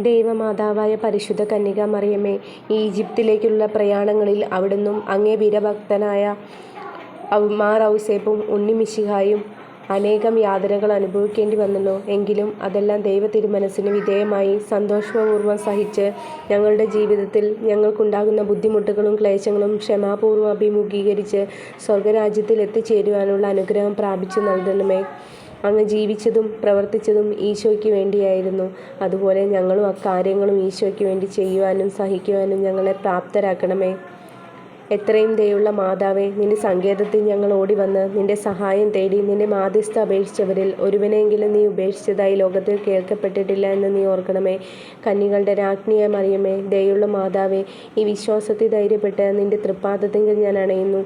ദൈവമാതാവായ പരിശുദ്ധ കന്യക മറിയമേ, ഈജിപ്തിലേക്കുള്ള പ്രയാണങ്ങളിൽ അവിടുന്നും അങ്ങേ വീരഭക്തനായ മാർ ഔസേപ്പും ഉണ്ണിമിശിഹായും അനേകം യാതനകൾ അനുഭവിക്കേണ്ടി വന്നല്ലോ. എങ്കിലും അതെല്ലാം ദൈവ തിരുമനസ്സിന് വിധേയമായി സന്തോഷപൂർവം സഹിച്ച് ഞങ്ങളുടെ ജീവിതത്തിൽ ഞങ്ങൾക്കുണ്ടാകുന്ന ബുദ്ധിമുട്ടുകളും ക്ലേശങ്ങളും ക്ഷമാപൂർവം അഭിമുഖീകരിച്ച് സ്വർഗരാജ്യത്തിൽ എത്തിച്ചേരുവാനുള്ള അനുഗ്രഹം പ്രാപിച്ചു നൽകണമേ. അങ്ങ് ജീവിച്ചതും പ്രവർത്തിച്ചതും ഈശോയ്ക്ക് വേണ്ടിയായിരുന്നു. അതുപോലെ ഞങ്ങളും അക്കാര്യങ്ങളും ഈശോയ്ക്ക് വേണ്ടി ചെയ്യുവാനും സഹിക്കുവാനും ഞങ്ങളെ പ്രാപ്തരാക്കണമേ. എത്രയും ദയുള്ള മാതാവേ, നിന്റെ സങ്കേതത്തിൽ ഞങ്ങൾ ഓടി വന്ന് നിന്റെ സഹായം തേടി നിന്റെ മാധ്യസ്ഥ അപേക്ഷിച്ചവരിൽ ഒരുവനെങ്കിലും നീ ഉപേക്ഷിച്ചതായി ലോകത്തിൽ കേൾക്കപ്പെട്ടിട്ടില്ല എന്ന് നീ ഓർക്കണമേ. കന്നികളുടെ രാജ്ഞിയെ മറിയമേ, ദയുള്ള മാതാവേ, ഈ വിശ്വാസത്തിൽ ധൈര്യപ്പെട്ട് നിന്റെ തൃപ്പാദത്തെങ്കിൽ ഞാൻ അണയുന്നു.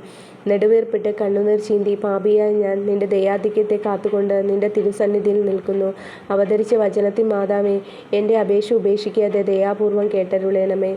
നെടുവേർപ്പെട്ട് കണ്ണുനീർ ചീന്തി പാപിയായ ഞാൻ നിന്റെ ദയാധിക്യത്തെ കാത്തുകൊണ്ട് നിന്റെ തിരുസന്നിധിയിൽ നിൽക്കുന്നു. അവതരിച്ച വചനത്തിൽ മാതാവേ, എന്റെ അപേക്ഷ ഉപേക്ഷിക്കാതെ ദയാപൂർവം കേട്ടരുളണമേ.